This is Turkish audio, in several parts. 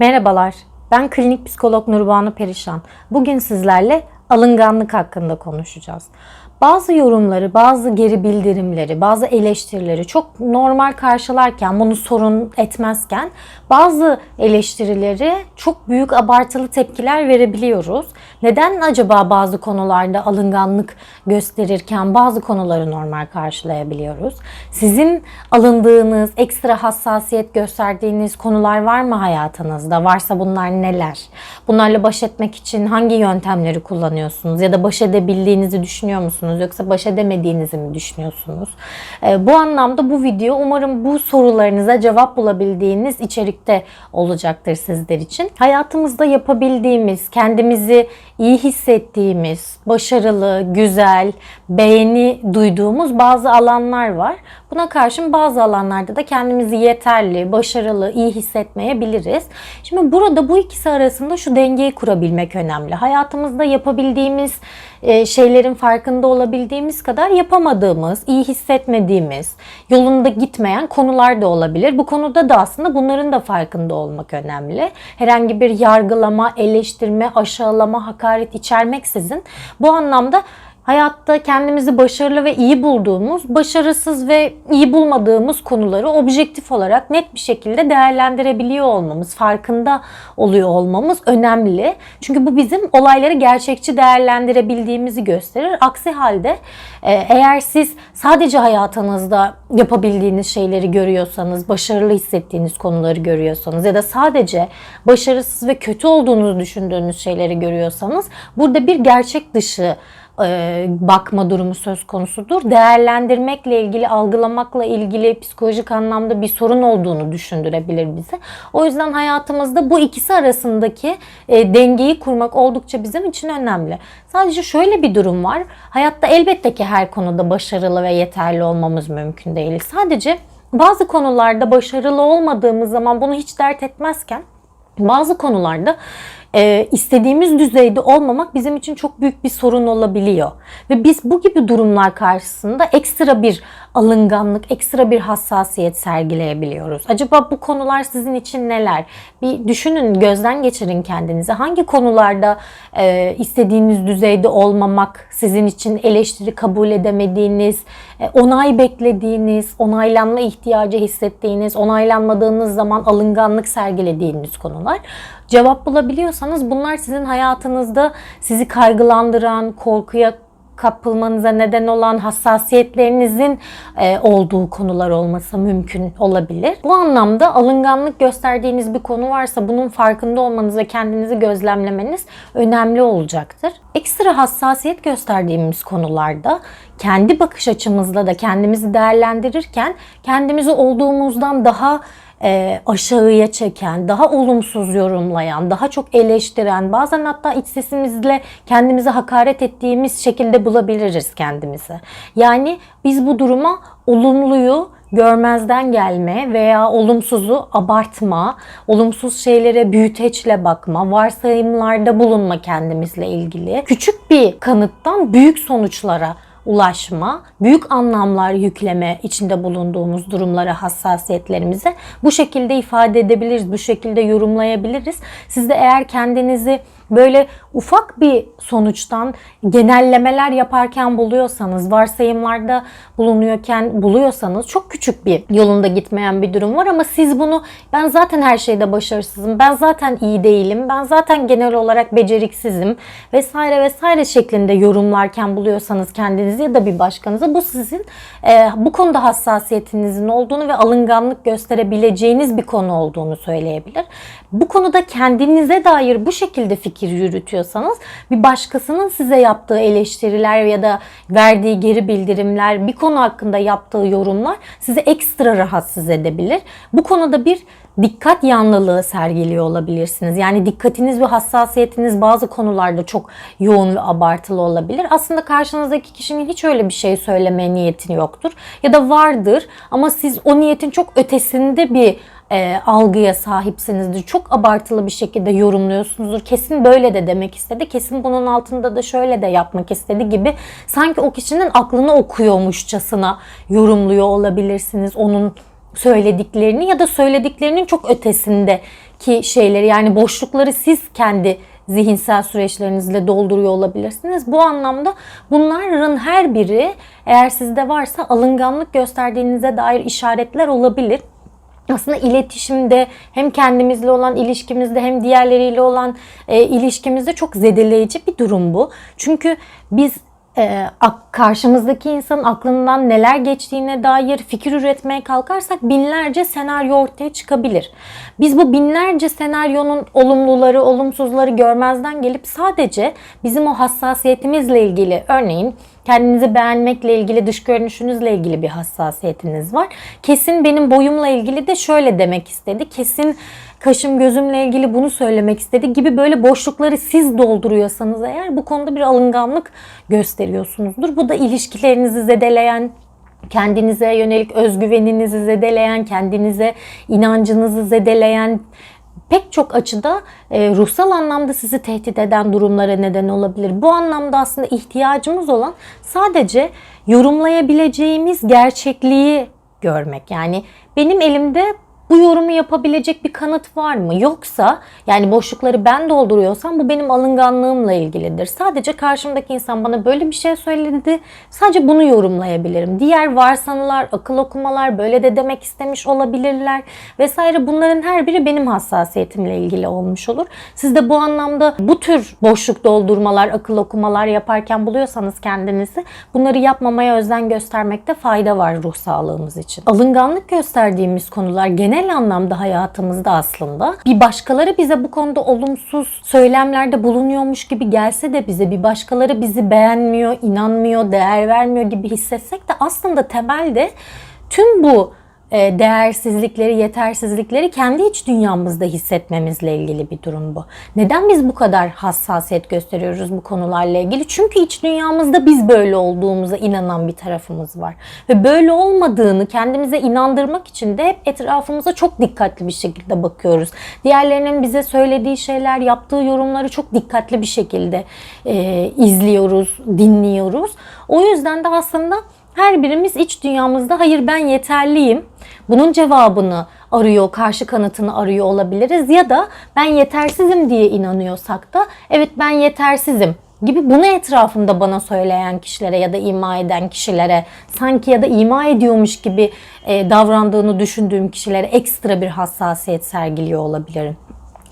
Merhabalar, ben klinik psikolog Nurbanu Perişan. Bugün sizlerle alınganlık hakkında konuşacağız. Bazı yorumları, bazı geri bildirimleri, bazı eleştirileri çok normal karşılarken, bunu sorun etmezken bazı eleştirileri çok büyük abartılı tepkiler verebiliyoruz. Neden acaba bazı konularda alınganlık gösterirken bazı konuları normal karşılayabiliyoruz? Sizin alındığınız, ekstra hassasiyet gösterdiğiniz konular var mı hayatınızda? Varsa bunlar neler? Bunlarla baş etmek için hangi yöntemleri kullanıyorsunuz? Ya da baş edebildiğinizi düşünüyor musunuz? Yoksa baş edemediğinizi mi düşünüyorsunuz? Ee, bu anlamda bu video umarım bu sorularınıza cevap bulabildiğiniz içerikte olacaktır sizler için. Hayatımızda yapabildiğimiz, kendimizi iyi hissettiğimiz, başarılı, güzel, beğeni duyduğumuz bazı alanlar var. Buna karşın bazı alanlarda da kendimizi yeterli, başarılı, iyi hissetmeyebiliriz. Şimdi burada bu ikisi arasında şu dengeyi kurabilmek önemli. Hayatımızda yapabildiğimiz e, şeylerin farkında olabildiğimiz kadar yapamadığımız, iyi hissetmediğimiz, yolunda gitmeyen konular da olabilir. Bu konuda da aslında bunların da farkında olmak önemli. Herhangi bir yargılama, eleştirme, aşağılama, hakaret içermeksizin bu anlamda hayatta kendimizi başarılı ve iyi bulduğumuz, başarısız ve iyi bulmadığımız konuları objektif olarak net bir şekilde değerlendirebiliyor olmamız, farkında oluyor olmamız önemli. Çünkü bu bizim olayları gerçekçi değerlendirebildiğimizi gösterir. Aksi halde e, eğer siz sadece hayatınızda yapabildiğiniz şeyleri görüyorsanız, başarılı hissettiğiniz konuları görüyorsanız ya da sadece başarısız ve kötü olduğunuzu düşündüğünüz şeyleri görüyorsanız burada bir gerçek dışı e, bakma durumu söz konusudur. Değerlendirmekle ilgili, algılamakla ilgili psikolojik anlamda bir sorun olduğunu düşündürebilir bize. O yüzden hayatımızda bu ikisi arasındaki e, dengeyi kurmak oldukça bizim için önemli. Sadece şöyle bir durum var. Hayatta elbette ki her konuda başarılı ve yeterli olmamız mümkün değil. Sadece bazı konularda başarılı olmadığımız zaman bunu hiç dert etmezken bazı konularda e, istediğimiz düzeyde olmamak bizim için çok büyük bir sorun olabiliyor. Ve biz bu gibi durumlar karşısında ekstra bir alınganlık, ekstra bir hassasiyet sergileyebiliyoruz. Acaba bu konular sizin için neler? Bir düşünün, gözden geçirin kendinize. Hangi konularda e, istediğiniz düzeyde olmamak sizin için eleştiri kabul edemediğiniz, e, onay beklediğiniz, onaylanma ihtiyacı hissettiğiniz, onaylanmadığınız zaman alınganlık sergilediğiniz konular. Cevap bulabiliyorsanız bunlar sizin hayatınızda sizi kaygılandıran, korkuya kapılmanıza neden olan hassasiyetlerinizin e, olduğu konular olması mümkün olabilir. Bu anlamda alınganlık gösterdiğiniz bir konu varsa bunun farkında olmanız ve kendinizi gözlemlemeniz önemli olacaktır. Ekstra hassasiyet gösterdiğimiz konularda kendi bakış açımızla da kendimizi değerlendirirken kendimizi olduğumuzdan daha e, aşağıya çeken, daha olumsuz yorumlayan, daha çok eleştiren, bazen hatta iç sesimizle kendimize hakaret ettiğimiz şekilde bulabiliriz kendimizi. Yani biz bu duruma olumluyu görmezden gelme veya olumsuzu abartma, olumsuz şeylere büyüteçle bakma, varsayımlarda bulunma kendimizle ilgili. Küçük bir kanıttan büyük sonuçlara ulaşma, büyük anlamlar yükleme içinde bulunduğumuz durumlara, hassasiyetlerimize bu şekilde ifade edebiliriz, bu şekilde yorumlayabiliriz. Siz de eğer kendinizi böyle ufak bir sonuçtan genellemeler yaparken buluyorsanız, varsayımlarda bulunuyorken buluyorsanız çok küçük bir yolunda gitmeyen bir durum var ama siz bunu ben zaten her şeyde başarısızım, ben zaten iyi değilim, ben zaten genel olarak beceriksizim vesaire vesaire şeklinde yorumlarken buluyorsanız kendinizi ya da bir başkanıza bu sizin e, bu konuda hassasiyetinizin olduğunu ve alınganlık gösterebileceğiniz bir konu olduğunu söyleyebilir. Bu konuda kendinize dair bu şekilde fikir yürütüyorsanız bir başkasının size yaptığı eleştiriler ya da verdiği geri bildirimler, bir konu hakkında yaptığı yorumlar sizi ekstra rahatsız edebilir. Bu konuda bir dikkat yanlılığı sergiliyor olabilirsiniz. Yani dikkatiniz ve hassasiyetiniz bazı konularda çok yoğun ve abartılı olabilir. Aslında karşınızdaki kişinin hiç öyle bir şey söyleme niyeti yoktur. Ya da vardır ama siz o niyetin çok ötesinde bir e, algıya sahipsinizdir. Çok abartılı bir şekilde yorumluyorsunuzdur. Kesin böyle de demek istedi. Kesin bunun altında da şöyle de yapmak istedi gibi. Sanki o kişinin aklını okuyormuşçasına yorumluyor olabilirsiniz. Onun söylediklerini ya da söylediklerinin çok ötesinde ki şeyleri yani boşlukları siz kendi zihinsel süreçlerinizle dolduruyor olabilirsiniz. Bu anlamda bunların her biri eğer sizde varsa alınganlık gösterdiğinize dair işaretler olabilir aslında iletişimde hem kendimizle olan ilişkimizde hem diğerleriyle olan e, ilişkimizde çok zedeleyici bir durum bu. Çünkü biz e, karşımızdaki insanın aklından neler geçtiğine dair fikir üretmeye kalkarsak binlerce senaryo ortaya çıkabilir. Biz bu binlerce senaryonun olumluları, olumsuzları görmezden gelip sadece bizim o hassasiyetimizle ilgili örneğin kendinizi beğenmekle ilgili, dış görünüşünüzle ilgili bir hassasiyetiniz var. Kesin benim boyumla ilgili de şöyle demek istedi. Kesin kaşım gözümle ilgili bunu söylemek istedi gibi böyle boşlukları siz dolduruyorsanız eğer bu konuda bir alınganlık gösteriyorsunuzdur. Bu da ilişkilerinizi zedeleyen, kendinize yönelik özgüveninizi zedeleyen, kendinize inancınızı zedeleyen pek çok açıda e, ruhsal anlamda sizi tehdit eden durumlara neden olabilir. Bu anlamda aslında ihtiyacımız olan sadece yorumlayabileceğimiz gerçekliği görmek. Yani benim elimde bu yorumu yapabilecek bir kanıt var mı? Yoksa yani boşlukları ben dolduruyorsam bu benim alınganlığımla ilgilidir. Sadece karşımdaki insan bana böyle bir şey söyledi. Sadece bunu yorumlayabilirim. Diğer varsanılar, akıl okumalar böyle de demek istemiş olabilirler vesaire. Bunların her biri benim hassasiyetimle ilgili olmuş olur. Siz de bu anlamda bu tür boşluk doldurmalar, akıl okumalar yaparken buluyorsanız kendinizi bunları yapmamaya özen göstermekte fayda var ruh sağlığımız için. Alınganlık gösterdiğimiz konular genel genel anlamda hayatımızda aslında bir başkaları bize bu konuda olumsuz söylemlerde bulunuyormuş gibi gelse de bize bir başkaları bizi beğenmiyor, inanmıyor, değer vermiyor gibi hissetsek de aslında temelde tüm bu değersizlikleri, yetersizlikleri kendi iç dünyamızda hissetmemizle ilgili bir durum bu. Neden biz bu kadar hassasiyet gösteriyoruz bu konularla ilgili? Çünkü iç dünyamızda biz böyle olduğumuza inanan bir tarafımız var. Ve böyle olmadığını kendimize inandırmak için de hep etrafımıza çok dikkatli bir şekilde bakıyoruz. Diğerlerinin bize söylediği şeyler, yaptığı yorumları çok dikkatli bir şekilde e, izliyoruz, dinliyoruz. O yüzden de aslında her birimiz iç dünyamızda hayır ben yeterliyim. Bunun cevabını arıyor, karşı kanıtını arıyor olabiliriz ya da ben yetersizim diye inanıyorsak da evet ben yetersizim gibi bunu etrafımda bana söyleyen kişilere ya da ima eden kişilere sanki ya da ima ediyormuş gibi e, davrandığını düşündüğüm kişilere ekstra bir hassasiyet sergiliyor olabilirim.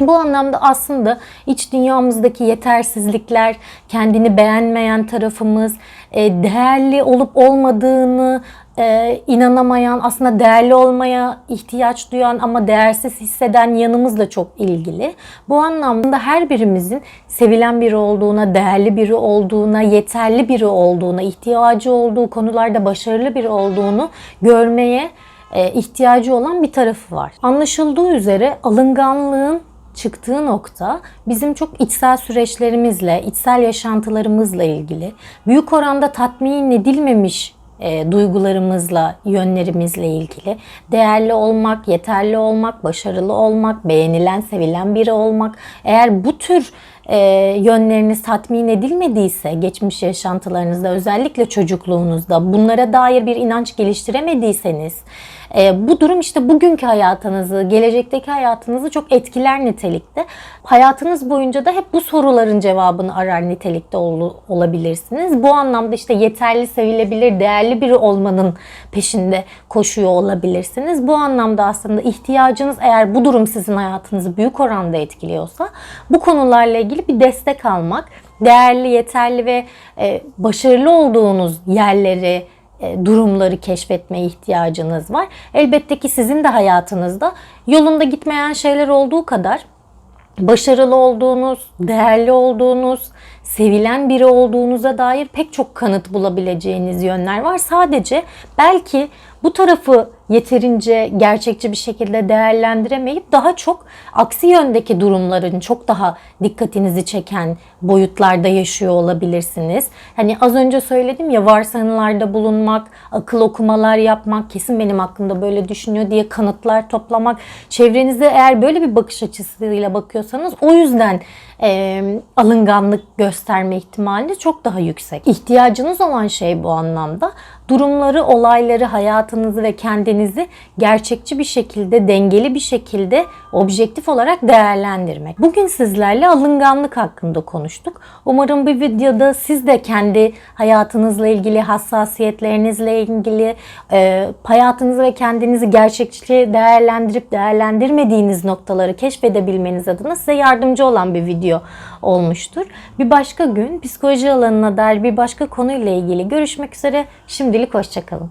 Bu anlamda aslında iç dünyamızdaki yetersizlikler, kendini beğenmeyen tarafımız, e, değerli olup olmadığını e, inanamayan, aslında değerli olmaya ihtiyaç duyan ama değersiz hisseden yanımızla çok ilgili. Bu anlamda her birimizin sevilen biri olduğuna, değerli biri olduğuna, yeterli biri olduğuna, ihtiyacı olduğu konularda başarılı biri olduğunu görmeye e, ihtiyacı olan bir tarafı var. Anlaşıldığı üzere alınganlığın çıktığı nokta bizim çok içsel süreçlerimizle, içsel yaşantılarımızla ilgili. Büyük oranda tatmin edilmemiş e, duygularımızla, yönlerimizle ilgili. Değerli olmak, yeterli olmak, başarılı olmak, beğenilen, sevilen biri olmak. Eğer bu tür e, yönleriniz tatmin edilmediyse geçmiş yaşantılarınızda özellikle çocukluğunuzda bunlara dair bir inanç geliştiremediyseniz e, bu durum işte bugünkü hayatınızı, gelecekteki hayatınızı çok etkiler nitelikte. Hayatınız boyunca da hep bu soruların cevabını arar nitelikte ol, olabilirsiniz. Bu anlamda işte yeterli, sevilebilir, değerli biri olmanın peşinde koşuyor olabilirsiniz. Bu anlamda aslında ihtiyacınız eğer bu durum sizin hayatınızı büyük oranda etkiliyorsa bu konularla ilgili bir destek almak, değerli, yeterli ve e, başarılı olduğunuz yerleri, durumları keşfetmeye ihtiyacınız var. Elbette ki sizin de hayatınızda yolunda gitmeyen şeyler olduğu kadar başarılı olduğunuz, değerli olduğunuz, sevilen biri olduğunuza dair pek çok kanıt bulabileceğiniz yönler var. Sadece belki bu tarafı yeterince gerçekçi bir şekilde değerlendiremeyip daha çok aksi yöndeki durumların çok daha dikkatinizi çeken boyutlarda yaşıyor olabilirsiniz. Hani az önce söyledim ya varsayımlarda bulunmak, akıl okumalar yapmak, kesin benim hakkımda böyle düşünüyor diye kanıtlar toplamak. Çevrenize eğer böyle bir bakış açısıyla bakıyorsanız o yüzden e, alınganlık gösterme ihtimali çok daha yüksek. İhtiyacınız olan şey bu anlamda durumları, olayları, hayatınızı ve kendinizi gerçekçi bir şekilde, dengeli bir şekilde, objektif olarak değerlendirmek. Bugün sizlerle alınganlık hakkında konuştuk. Umarım bir videoda siz de kendi hayatınızla ilgili, hassasiyetlerinizle ilgili, e, hayatınızı ve kendinizi gerçekçi değerlendirip değerlendirmediğiniz noktaları keşfedebilmeniz adına size yardımcı olan bir video olmuştur. Bir başka gün psikoloji alanına dair bir başka konuyla ilgili görüşmek üzere. Şimdilik hoşçakalın.